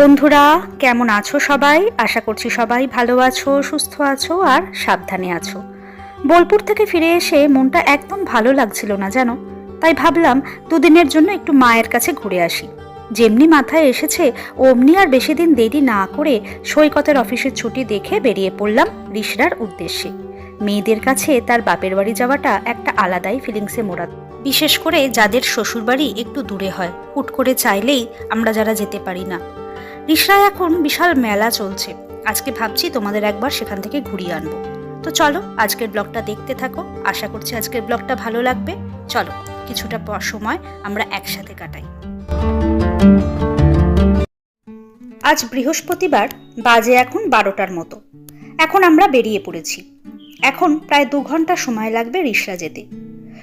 বন্ধুরা, কেমন আছো সবাই? আশা করছি সবাই ভালো আছো, সুস্থ আছো আর সাবধানে আছো। বোলপুর থেকে ফিরে এসে মনটা একদম ভালো লাগছিল না, জানো? তাই ভাবলাম দুদিনের জন্য একটু মায়ের কাছে ঘুরে আসি। যেমনি মাথায় এসেছে, অমনি আর বেশি দিন দেরি না করে সৈকতের অফিসের ছুটি দেখে বেরিয়ে পড়লাম রিসরার উদ্দেশ্যে। মেয়েদের কাছে তার বাপের বাড়ি যাওয়াটা একটা আলাদাই ফিলিংসে মোড়া বিশেষ করে যাদের শ্বশুরবাড়ি একটু দূরে হয়, হুট করে চাইলেই আমরা যারা যেতে পারি না। রিসরায় এখন বিশাল মেলা চলছে। আজকে ভাবছি তোমাদের একবার সেখান থেকে ঘুরিয়ে আনব। তো চলো, আজকের ব্লগটা দেখতে থাকো। আশা করছি আজকের ব্লগটা ভালো লাগবে। চলো, কিছুটা সময় আমরা একসাথে কাটাই। আজ বৃহস্পতিবার, বাজে এখন বারোটার মতো। এখন আমরা বেরিয়ে পড়েছি। এখন প্রায় দু ঘণ্টা সময় লাগবে রিসরা যেতে।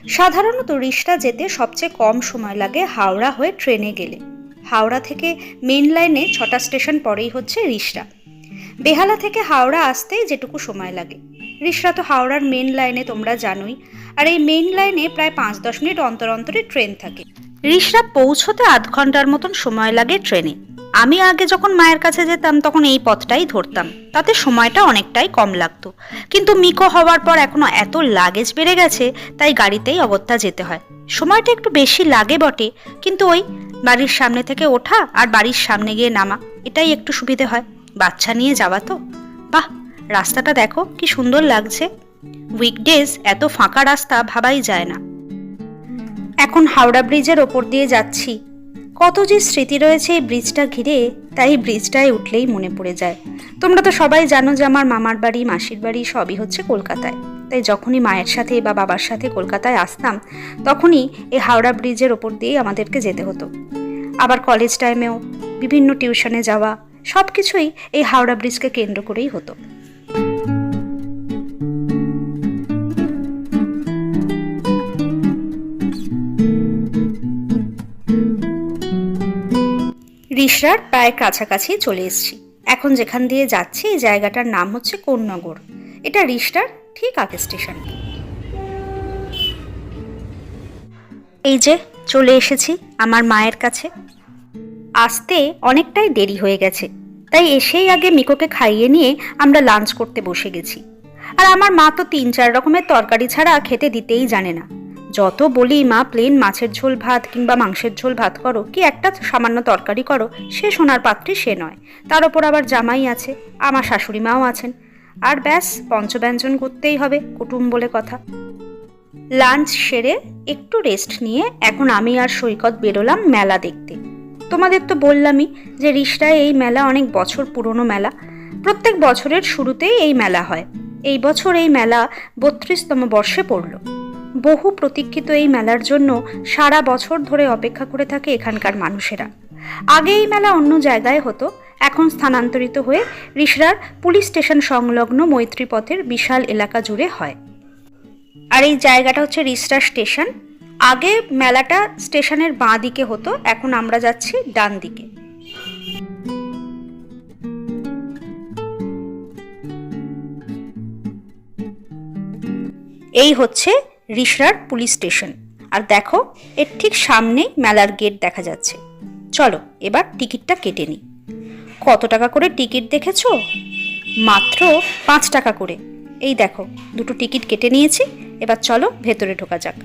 সাধারণত রিসরা যেতে সবচেয়ে কম সময় লাগে হাওড়া হয়ে ট্রেনে গেলে। হাওড়া থেকে মেন লাইনে ছটা স্টেশন পরেই হচ্ছে রিশরা বেহালা থেকে হাওড়া আসতে যেটুকু সময় লাগে। রিশরা তো হাওড়ার মেন লাইনে তোমরা জানোই। আর এই মেন লাইনে প্রায় পাঁচ দশ মিনিট অন্তর অন্তরে ট্রেন থাকে। রিশরা পৌঁছতে আধ ঘণ্টার মতন সময় লাগে ট্রেনে। আমি আগে যখন মায়ের কাছে যেতাম, তখন এই পথটাই ধরতাম। তাতে সময়টা অনেকটাই কম লাগতো। কিন্তু মিকো হওয়ার পর এখনও এত লাগেজ বেড়ে গেছে, তাই গাড়িতেই অগত্যা যেতে হয়। সময়টা একটু বেশি লাগে বটে, কিন্তু ওই বাড়ির সামনে থেকে ওঠা আর বাড়ির সামনে গিয়ে নামা, এটাই একটু সুবিধে হয়। বাচ্চা নিয়ে যাওয়া তো। বাহ, রাস্তাটা দেখো, কি সুন্দর লাগছে। উইকডেজ, এত ফাঁকা রাস্তা ভাবাই যায় না। এখন হাওড়া ব্রিজের ওপর দিয়ে যাচ্ছি। কত যে স্মৃতি রয়েছে এই ব্রিজটা ঘিরে, তাই ব্রিজটায় উঠলেই মনে পড়ে যায়। তোমরা তো সবাই জানো যে আমার মামার বাড়ি, মাসির বাড়ি সবই হচ্ছে কলকাতায়। তাই যখনই মায়ের সাথে বা বাবার সাথে কলকাতায় আসতাম, তখনই এই হাওড়া ব্রিজের ওপর দিয়েই আমাদেরকে যেতে হতো। আবার কলেজ টাইমেও বিভিন্ন টিউশনে যাওয়া সব কিছুই এই হাওড়া ব্রিজকে কেন্দ্র করেই হতো। রিসরার প্রায় কাছাকাছি চলে এসেছি। এখন যেখান দিয়ে যাচ্ছি, এই জায়গাটার নাম হচ্ছে কোন্নগর। এটা রিসরার ঠিক আগে স্টেশন। এই যে, চলে এসেছি আমার মায়ের কাছে। আসতে অনেকটাই দেরি হয়ে গেছে, তাই এসেই আগে মিকোকে খাইয়ে নিয়ে আমরা লাঞ্চ করতে বসে গেছি। আর আমার মা তো তিন চার রকমের তরকারি ছাড়া খেতে দিতেই জানে না। যত বলি মা প্লেন মাছের ঝোল ভাত কিংবা মাংসের ঝোল ভাত করো, কি একটা সামান্য তরকারি করো, সে সোনার পাত্রী সে নয়। তার ওপর আবার জামাই আছে, আমার শাশুড়ি মাও আছেন। আর ব্যাস, পঞ্চব্যঞ্জন করতেই হবে, কুটুম বলে কথা। লাঞ্চ সেরে একটু রেস্ট নিয়ে এখন আমি আর সৈকত বেরোলাম মেলা দেখতে। তোমাদের তো বললামই যে রিসরায় এই মেলা অনেক বছর পুরনো মেলা। প্রত্যেক বছরের শুরুতেই এই মেলা হয়। এই বছর এই মেলা বত্রিশতম বর্ষে পড়ল। বহু প্রতীক্ষিত এই মেলার জন্য সারা বছর ধরে অপেক্ষা করে থাকে এখানকার মানুষেরা। আগে এই মেলা অন্য জায়গায় হতো, এখন স্থানান্তরিত হয়ে রিসরার পুলিশ স্টেশন সংলগ্ন মৈত্রী পথের বিশাল এলাকা জুড়ে হয়। আর এই জায়গাটা হচ্ছে রিসরা স্টেশন। আগে মেলাটা স্টেশনের বাঁ দিকে হতো, এখন আমরা যাচ্ছি ডান দিকে। এই হচ্ছে রিসরার পুলিশ স্টেশন। আর দেখো, এর ঠিক সামনেই মেলার গেট দেখা যাচ্ছে। চলো, এবার টিকিটটা কেটে নিই। কত টাকা করে টিকিট দেখেছ? মাত্র পাঁচ টাকা করে। এই দেখো, দুটো টিকিট কেটে নিয়েছি। এবার চলো, ভেতরে ঢোকা যাক।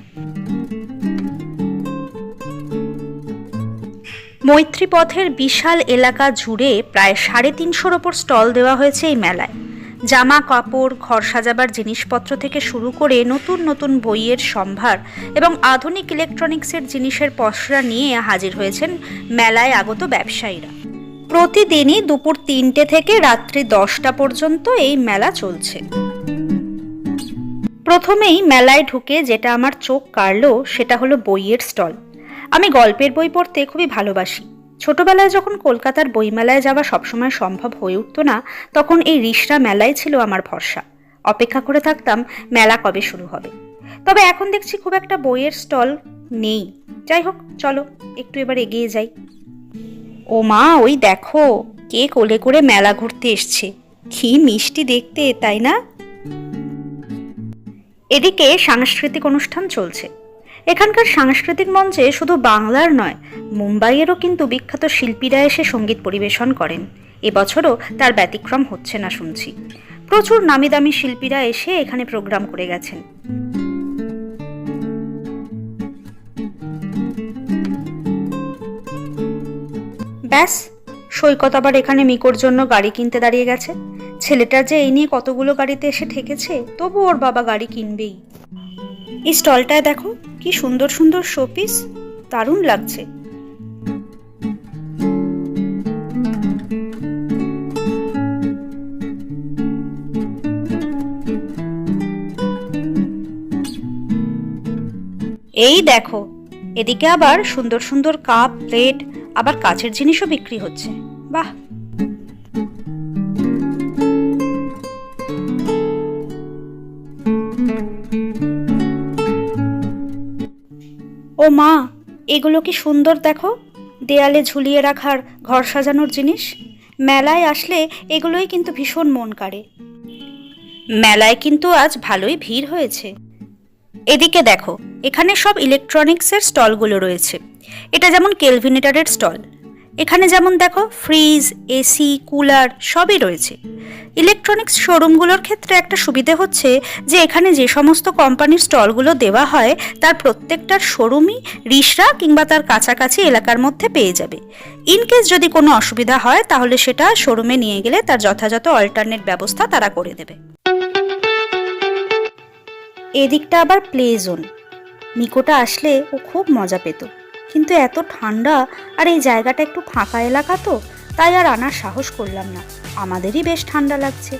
মৈত্রী পথের বিশাল এলাকা জুড়ে প্রায় সাড়ে তিনশোর ওপর স্টল দেওয়া হয়েছে এই মেলায়। জামা, কাপড়, ঘর সাজাবার জিনিসপত্র থেকে শুরু করে নতুন নতুন বইয়ের সম্ভার এবং আধুনিক ইলেকট্রনিক্সের জিনিসের পসরা নিয়ে হাজির হয়েছেন মেলায় আগত ব্যবসায়ীরা। প্রতিদিনই দুপুর তিনটে থেকে রাত্রি দশটা পর্যন্ত এই মেলা চলছে। প্রথমেই মেলায় ঢুকে যেটা আমার চোখ কাড়ল সেটা হলো বইয়ের স্টল। আমি গল্পের বই পড়তে খুবই ভালোবাসি। ছোটবেলায় যখন কলকাতার বইমেলায় যাওয়া সবসময় সম্ভব হয়ে উঠতো না, তখন এই রিসরা মেলাই ছিল আমার ভরসা। অপেক্ষা করে থাকতাম, মেলা কবে শুরু হবে। তবে এখন দেখছি খুব একটা বইয়ের স্টল নেই। যাই হোক, চলো, একটু এবার এগিয়ে যাই। ও মা, ওই দেখো, কে কোলে করে মেলা ঘুরতে এসছে। কি মিষ্টি দেখতে, তাই না? এদিকে সাংস্কৃতিক অনুষ্ঠান চলছে। এখানকার সাংস্কৃতিক মঞ্চে শুধু বাংলার নয়, মুম্বাইয়েরও কিন্তু বিখ্যাত শিল্পীরা এসে সংগীত পরিবেশন করেন। এবছরও তার ব্যতিক্রম হচ্ছে না শুনছি। প্রচুর নামি দামি শিল্পীরা এসে এখানে প্রোগ্রাম করে গেছেন। ব্যাস, সৈকত আবার এখানে মিকোর জন্য গাড়ি কিনতে দাঁড়িয়ে গেছে। ছেলেটার যে এই নিয়ে কতগুলো গাড়িতে এসে ঠেকেছে, তবু ওর বাবা গাড়ি কিনবেই। এই স্টলটায় দেখো, কি সুন্দর সুন্দর শোপিস, দারুণ লাগছে। এই দেখো, এদিকে আবার সুন্দর সুন্দর কাপ, প্লেট, আবার কাচের জিনিসও বিক্রি হচ্ছে। বাহ! ও মা, এগুলো কি সুন্দর দেখো। দেয়ালে ঝুলিয়ে রাখার ঘর সাজানোর জিনিস। মেলায় আসলে এগুলোই কিন্তু ভীষণ মন কাড়ে। মেলায় কিন্তু আজ ভালোই ভিড় হয়েছে। এদিকে দেখো, এখানে সব ইলেকট্রনিক্সের স্টলগুলো রয়েছে। এটা যেমন কেলভিনেটারের স্টল এখানে যেমন দেখো ফ্রিজ এসি কুলার সবই রয়েছে। ইলেকট্রনিক্স শোরুমগুলোর ক্ষেত্রে একটা সুবিধে হচ্ছে যে এখানে যে সমস্ত কোম্পানির স্টলগুলো দেওয়া হয়, তার প্রত্যেকটার শোরুমই রিসরা কিংবা তার কাছাকাছি এলাকার মধ্যে পেয়ে যাবে। ইনকেস যদি কোনো অসুবিধা হয়, তাহলে সেটা শোরুমে নিয়ে গেলে তার যথাযথ অল্টারনেট ব্যবস্থা তারা করে দেবে। এদিকটা আবার প্লে জোন নিকোটা আসলে ও খুব মজা পেত। কিন্তু এত ঠান্ডা আর এই জায়গাটা একটু ফাঁকা এলাকা তো, তাই আর আনার সাহস করলাম না। আমাদেরই বেশ ঠান্ডা লাগছে।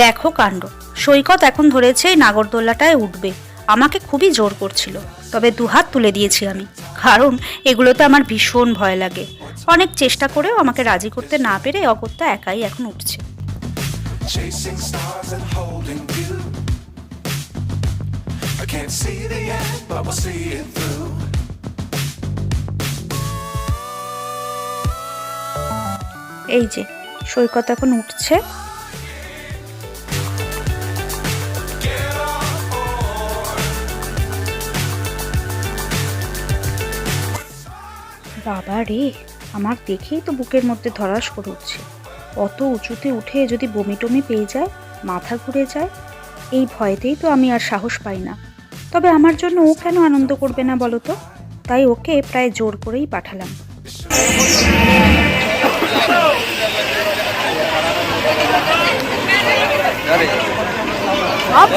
দেখো কাণ্ড, সৈকত এখন ধরেছে এই নাগরদোল্লাটায় উঠবে। আমাকে খুবই জোর করছিল, তবে দুহাত তুলে দিয়েছি আমি। কারণ এগুলোতে আমার ভীষণ ভয় লাগে। অনেক চেষ্টা করেও আমাকে রাজি করতে না পেরে অগত্যা একাই এখন উঠছে। Chasing stars and holding you. I can't see the end, but we'll see it through. এই যে সৈকত এখন উঠছে বাবা রে আমার দেখেই তো বুকের মধ্যে ধরাস করে উঠছে অত উঁচুতে উঠে যদি বমি টমি পেয়ে যায় মাথা ঘুরে যায় এই ভয়তেই তো আমি আর সাহস পাই না। তবে আমার জন্য ও কেন আনন্দ করবে না বলো তো? তাই ওকে প্রায় জোর করেই পাঠালাম।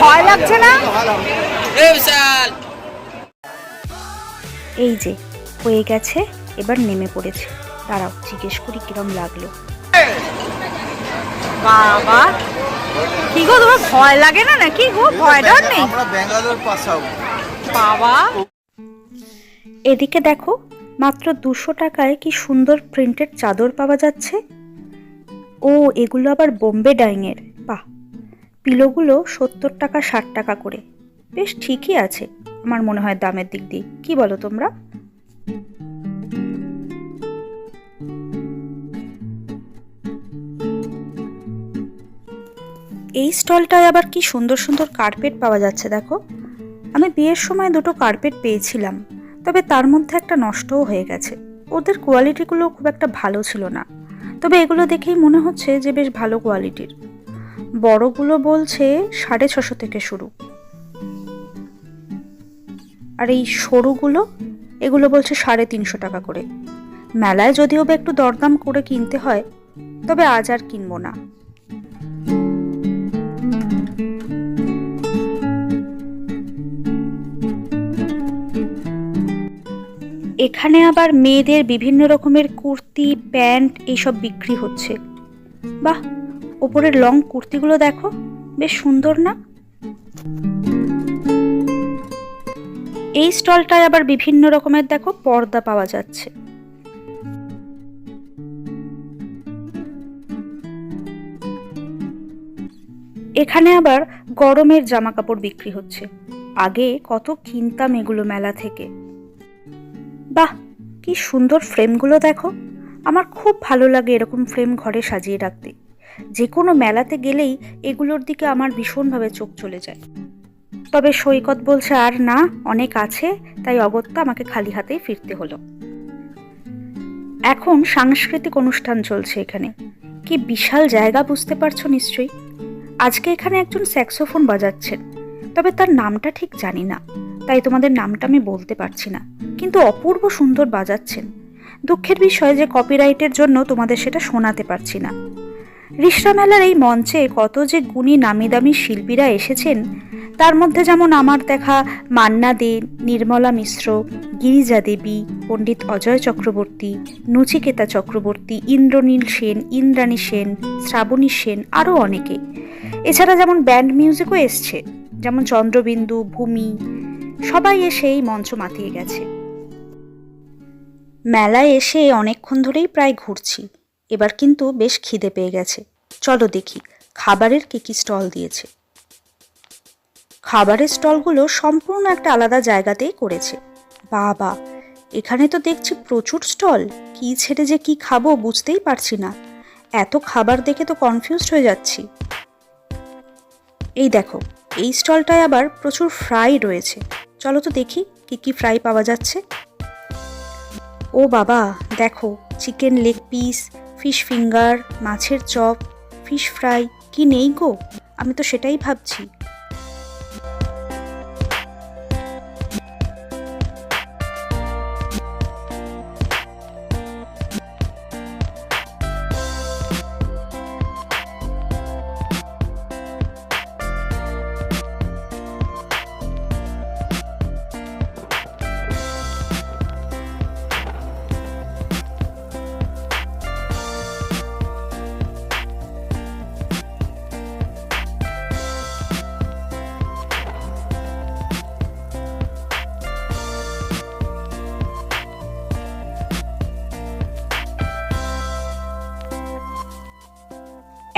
ভয় লাগছে না? এই যে হয়ে গেছে এবার নেমে পড়েছে। দাঁড়াও জিজ্ঞেস করি কিরম লাগল। বাবা। কি গো তোমার ভয় লাগে না নাকি গো? ভয় ডর নেই? আমরা ব্যাঙ্গালোর পাস বাবা। এদিকে দেখো মাত্র দুশো টাকায় কি সুন্দর প্রিন্টেড চাদর পাওয়া যাচ্ছে। ও এগুলো আবার বোম্বে ডাইংয়ের। বাহ। পিলোগুলো সত্তর টাকা ষাট টাকা করে। বেশ ঠিকই আছে আমার মনে হয় দামের দিক দিয়ে। কি বলো তোমরা? এই স্টলটায় আবার কি সুন্দর সুন্দর কার্পেট পাওয়া যাচ্ছে দেখো। আমি বিয়ের সময় দুটো কার্পেট পেয়েছিলাম, তবে তার মধ্যে একটা নষ্টও হয়ে গেছে। ওদের কোয়ালিটিগুলো খুব একটা ভালো ছিল না, তবে এগুলো দেখেই মনে হচ্ছে যে বেশ ভালো কোয়ালিটির। বড়গুলো বলছে সাড়ে ছশো থেকে শুরু। আর এই সরুগুলো, এগুলো বলছে সাড়ে তিনশো টাকা করে। মেলায় যদিও বা একটু দরদাম করে কিনতে হয়, তবে আজ আর কিনবো না। এখানে আবার মেয়েদের বিভিন্ন রকমের কুর্তি, প্যান্ট এইসব বিক্রি হচ্ছে। বাহ, ওপরের লং কুর্তিগুলো দেখো, বেশ সুন্দর না? এই স্টলটায় আবার বিভিন্ন রকমের দেখো পর্দা পাওয়া যাচ্ছে। এখানে আবার গরমের জামা কাপড় বিক্রি হচ্ছে। আগে কত কিনতাম এগুলো মেলা থেকে। বাহ, কি সুন্দর ফ্রেমগুলো দেখো। আমার খুব ভালো লাগে এরকম ফ্রেম ঘরে সাজিয়ে রাখতে। যে কোনো মেলাতে গেলেই এগুলোর দিকে আমার ভীষণভাবে চোখ চলে যায়। তবে সৈকত বলছে আর না, অনেক আছে, তাই অগত্যা আমাকে খালি হাতেই ফিরতে হলো। এখন সাংস্কৃতিক অনুষ্ঠান চলছে এখানে। কি বিশাল জায়গা বুঝতে পারছ নিশ্চয়ই? আজকে এখানে একজন স্যাক্সোফোন বাজাচ্ছেন। তবে তার নামটা ঠিক জানি না, তাই তোমাদের নামটা আমি বলতে পারছি না। কিন্তু অপূর্ব সুন্দর বাজাচ্ছেন। দুঃখের বিষয় যে কপিরাইটের জন্য তোমাদের সেটা শোনাতে পারছি না। রিসরা মেলার এই মঞ্চে কত যে গুণী নামি দামি শিল্পীরা এসেছেন, তার মধ্যে যেমন আমার দেখা মান্না দে, নির্মলা মিশ্র, গিরিজা দেবী, পণ্ডিত অজয় চক্রবর্তী, নচিকেতা চক্রবর্তী, ইন্দ্রনীল সেন, ইন্দ্রাণী সেন, শ্রাবণী সেন, আরও অনেকে। এছাড়া যেমন ব্যান্ড মিউজিকও এসছে, যেমন চন্দ্রবিন্দু, ভূমি, সবাই এসে এই মঞ্চ মাতিয়ে গেছে। মেলায় এসে অনেকক্ষণ ধরেই প্রায় ঘুরছি। এবার কিন্তু বেশ খিদে পেয়ে গেছে। চলো দেখি, খাবারের কী কী স্টল দিয়েছে। খাবারের স্টলগুলো সম্পূর্ণ একটা আলাদা জায়গাতেই করেছে। বাবা, এখানে তো দেখছি প্রচুর স্টল। কি ছেড়ে যে কি খাব বুঝতেই পারছি না। এত খাবার দেখে তো কনফিউজড হয়ে যাচ্ছি। এই দেখো, এই স্টলটায় আবার প্রচুর ফ্রাই রয়েছে। চলো তো দেখি কি কি ফ্রাই পাওয়া যাচ্ছে। ও বাবা, দেখো, chicken leg piece, fish finger, মাছের চপ, ফিশ ফ্রাই, কি নেই গো? আমি তো সেটাই ভাবছি।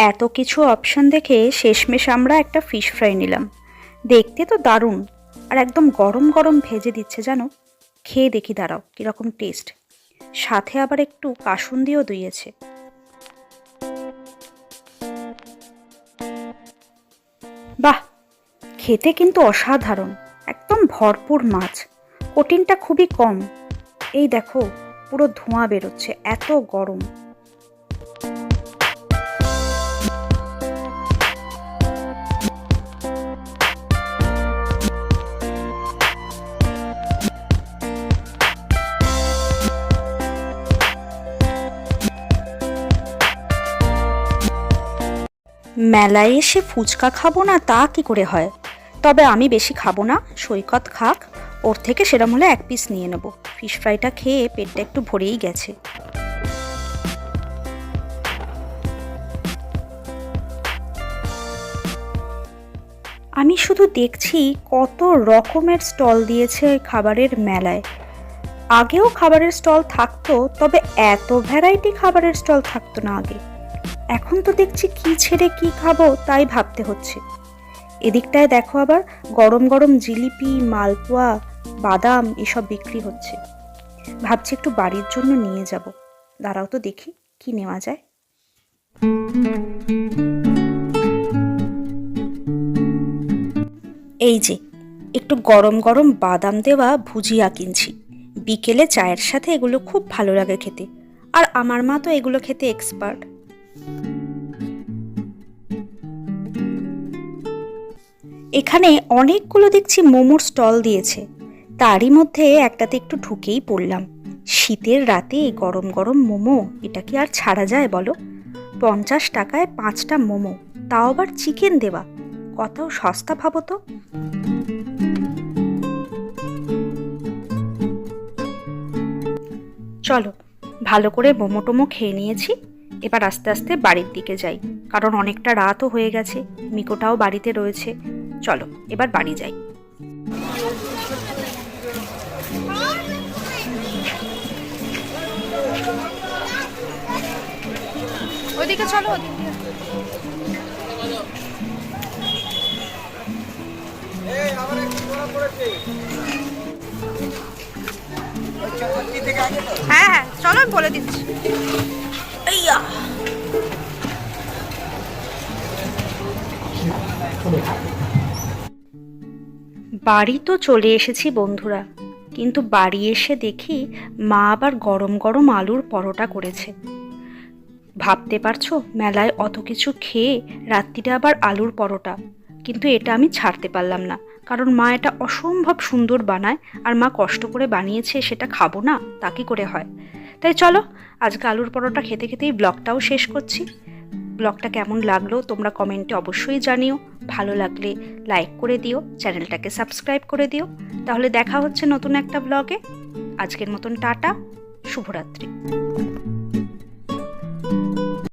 এত কিছু অপশন দেখে শেষমেশ আমরা একটা ফিশ ফ্রাই নিলাম। দেখতে তো দারুণ, আর একদম গরম গরম ভেজে দিচ্ছে জানো। খেয়ে দেখি দাঁড়াও, কীরকম টেস্ট সাথে আবার একটু কাসুন্দিও দিয়েছে বাহ, খেতে কিন্তু অসাধারণ, একদম ভরপুর মাছ। কোটিনটা খুবই কম। এই দেখো, পুরো ধোঁয়া বেরোচ্ছে, এত গরম। মেলায় এসে ফুচকা খাব না, তা কি করে হয়? তবে আমি বেশি খাব না, সৈকত খাক। ওর থেকে সেরম হলে এক পিস নিয়ে নেব। ফিশ ফ্রাইটা খেয়ে পেটটা একটু ভরেই গেছে। আমি শুধু দেখছি কত রকমের স্টল দিয়েছে খাবারের মেলায়। আগেও খাবারের স্টল থাকতো, তবে এত ভ্যারাইটি খাবারের স্টল থাকতো না আগে। এখন তো দেখছি কি ছেড়ে কি খাব তাই ভাবতে হচ্ছে। এদিকটায় দেখো আবার গরম গরম জিলিপি, মালপোয়া, বাদাম এসব বিক্রি হচ্ছে। ভাবছি একটু বাড়ির জন্য নিয়ে যাব। দাঁড়াও তো দেখি কি নেওয়া যায়। এই যে, একটু গরম গরম বাদাম দেওয়া ভুজিয়া কিনছি। বিকেলে চায়ের সাথে এগুলো খুব ভালো লাগে খেতে। আর আমার মা তো এগুলো খেতে এক্সপার্ট এখানে অনেকগুলো দেখছি মোমোর স্টল দিয়েছে। তারই মধ্যে একটাতে একটু ঢুকেই পড়লাম। শীতের রাতে গরম গরম মোমো, এটা কি আর ছাড়া যায় বলো? পঞ্চাশ টাকায় পাঁচটা মোমো, তাও আবার চিকেন দেওয়া। কত সস্তা ভাবো তো। চলো, ভালো করে মোমো টোমো খেয়ে নিয়েছি। এবার আস্তে আস্তে বাড়ির দিকে যাই। কারণ অনেকটা রাতও হয়ে গেছে মিকোটাও বাড়িতে রয়েছে। চলো এবার বাড়ি যাই। ওইদিকে চলো হ্যাঁ হ্যাঁ চলো আমি বলে দিচ্ছি। বাড়ি তো চলে এসেছি বন্ধুরা, কিন্তু বাড়ি এসে দেখি মা আবার গরম গরম আলুর পরোটা করেছে। ভাবতে পারছ, মেলায় অত কিছু খেয়ে রাত্রিটা আবার আলুর পরোটা, কিন্তু এটা আমি ছাড়তে পারলাম না, কারণ মা এটা অসম্ভব সুন্দর বানায়, আর মা কষ্ট করে বানিয়েছে সেটা খাব না, তা কি করে হয়? তাই চলো, আজকে আলুর পরোটা খেতে খেতেই ব্লগটাও শেষ করছি। ব্লগটা কেমন লাগল তোমরা কমেন্টে অবশ্যই জানিও। ভালো লাগলে লাইক করে দিও, চ্যানেলটাকে সাবস্ক্রাইব করে দিও। তাহলে দেখা হচ্ছে নতুন একটা ব্লগে। আজকের মতন টাটা, শুভরাত্রি।